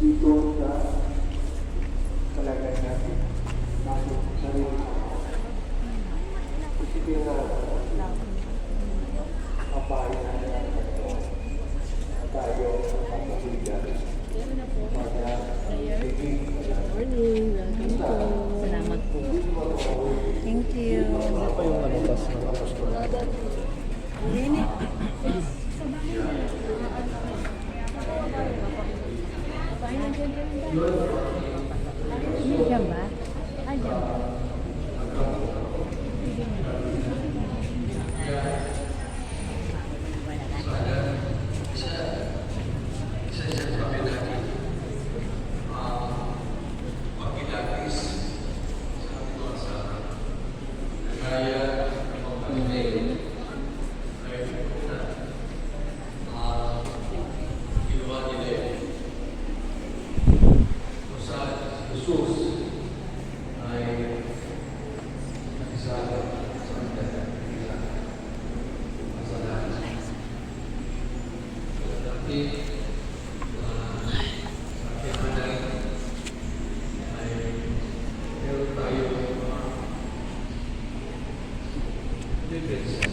dito sa kalagayan natin. Natin sarili sa Isipin na kapahay na tayo kapasigan. Para higing Morning, welcome po. Salamat po. Thank you. Ano tas ng apostolado? Diyan Yes.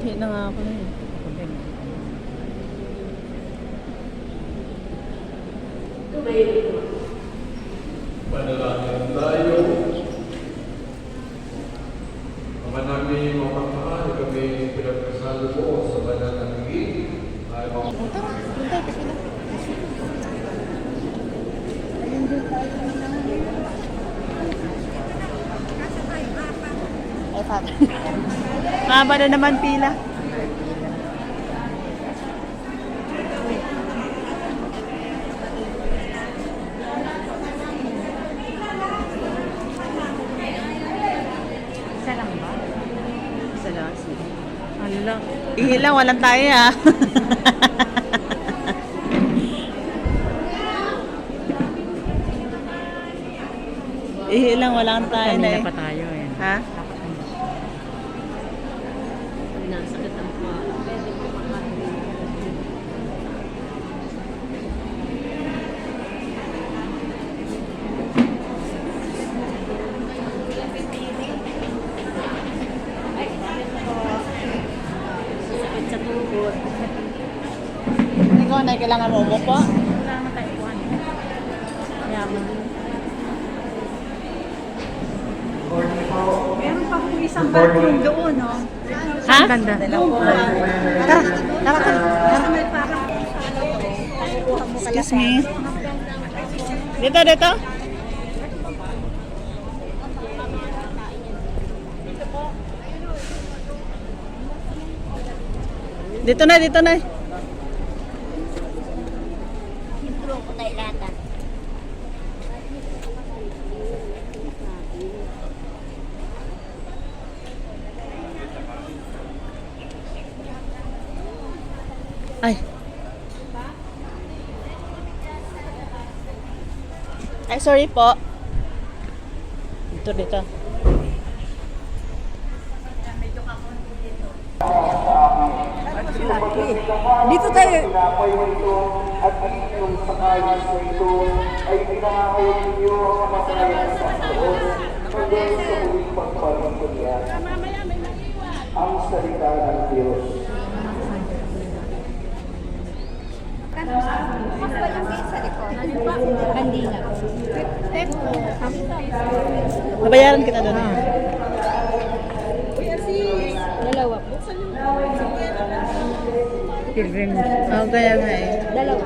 Ihi na nga ako na yun. Panalangin tayo. Ama namin mapagmahal, kami pinagkasalo mo sa banal ng higit. Ay mga Tara, punta, pipila. Ay, father. Maba na naman pila. Isa lang ba? Isa lang. Hala. Ihilang, walang tayo ah. ha. Ihilang, walang tayo na eh. Kailangan mo umupo? Wala naman tayo. Kaya mo. Meron pa po isang bathroom doon, no? Ha? Ganda. Tara, tara, tara. Excuse me. Dito, dito. Dito na, dito na. Ay. Ay, sorry po. Dito, dito. Dito tayo. At yung sa kayas na ito ay pinangako ninyo ang kamatayan sa Diyos hanggang sa muling pagpalit ko niya. Ang salita ng Mas ba yung gate sa likod? Kanina. Babayaran kita doon. Dalawa po. Pilgrim. Oo, kaya nga eh. Dalawa.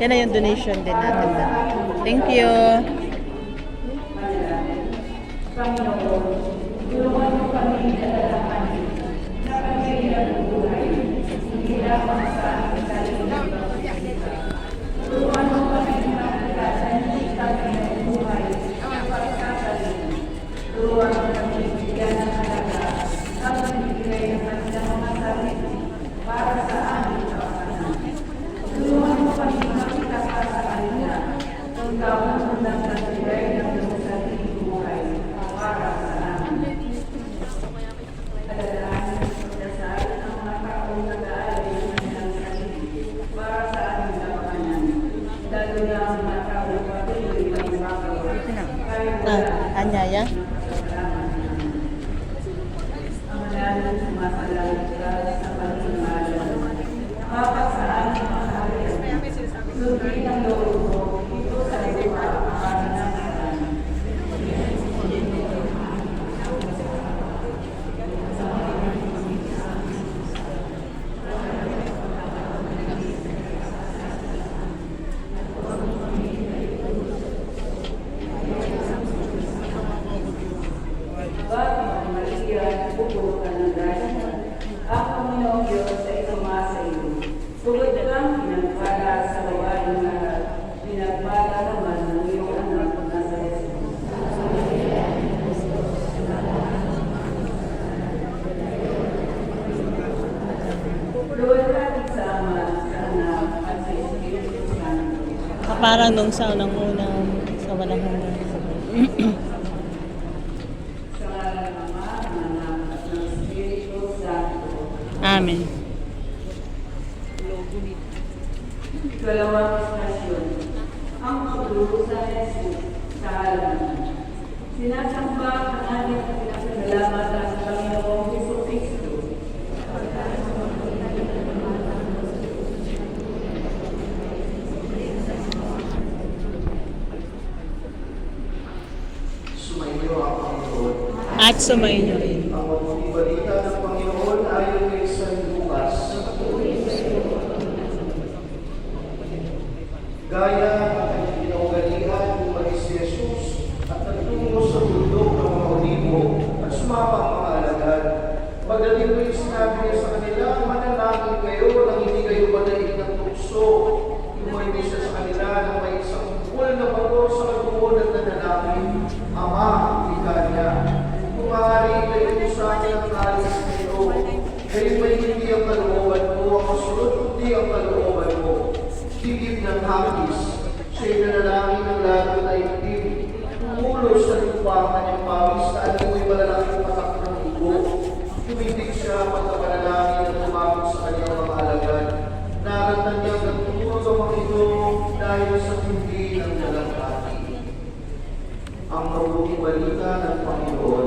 Yan na yung donation din natin. doon. Thank you. Parang nung sa unang-unang sa walang hanggan. Sa ngalan ng Ama, ng Anak, at ng Espiritu Santo. Amen. Ikalawang istasyon, ang pagdurusa sa Jesus sa halaman. Sinasamba ang aming pinagsasalamatan sa Panginoong Heso Kristo. Sumainyo ang Panginoon. At sumainyo rin. Ng. Gaya ng kinaugalian, umalis si Jesus at nagtungo sa bundok ng mga olibo at sumama ang mga alagad. Pagdating ko yung sinabi niya sa kanila, manalangin kayo nang hindi kayo madaig ng tukso. Lumayo siya sa kanila na may isang bukol na bato sa kaguon at nanalangin. Ama, ika niya. Kung maaari kayo sa akin ang alis kayo Ngayon may hindi ang kalooban mo, ang kasunod kundi ang kalooban mo. Tigib ng hapis, siya'y nanalangin ng lahat na itim. Tumulo sa lupa ang kanyang pawis, na amoy malalaking patak ng ugo. Tumitig siya pagkapanalangin at tumawag sa kanyang mga alagad. Naratan niya ang nagtutulog ang mga ito dahil sa hindi ng dalangkati. Ang mabuting balita ng Panginoon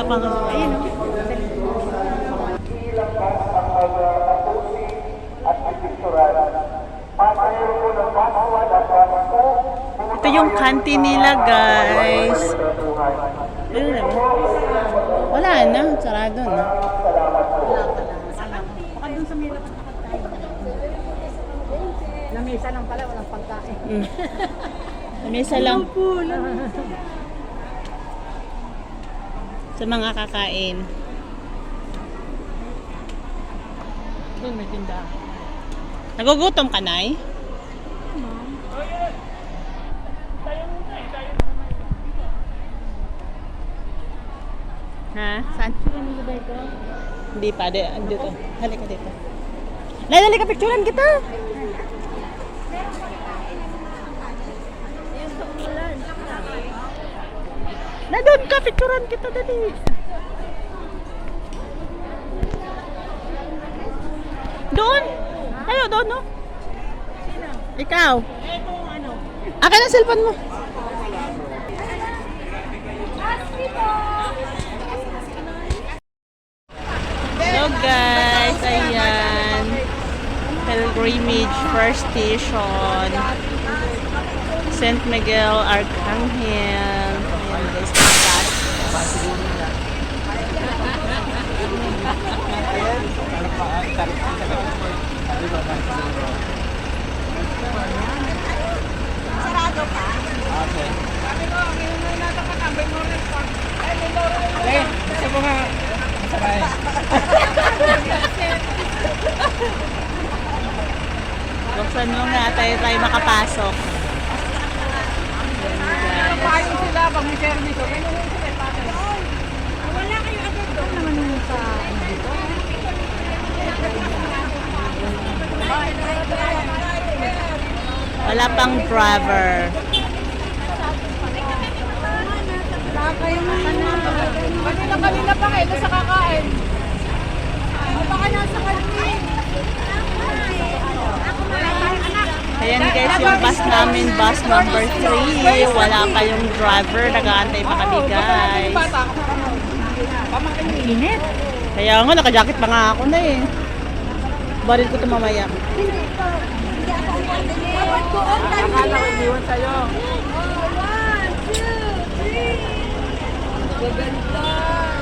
ng paswad at pamasko. Ito yung kanti nila, guys. Na ba? Wala na, sarado na. Lamisa lang pala, walang pagkain. Mm. Lamesa lang. Sa mga kakain. Doon may tindahan. Nagugutom ka, Nay? Ha? Saan? Hindi pa. Di, dito. Halika dito. Nay, halika picturean kita. Na doon ka, picturean kita dali. Doon. Ayo, doon, no? Ikaw. Akin ang cellphone mo. So guys, ayan. Pilgrimage First Station. St. Miguel Arcangel. Ayan guys, tatas. Buksan mo nga tayo tayo makapasok. Payong sila pag may service. Wala kayo agad doon naman yung sa ano dito. Wala pang driver. Kanina kanina pa kayo sa kakain. Baka nasa wala tayong anak. Ayan guys, yung bus namin, bus number 3. Wala pa yung driver, nag-aantay pa kami guys. Init. Kaya nga, naka-jacket pa nga ako na eh. Baril ko ito mamaya. Hindi Bawat ko on time. Akala ko iniwan sa'yo. One, two, three. Gaganda.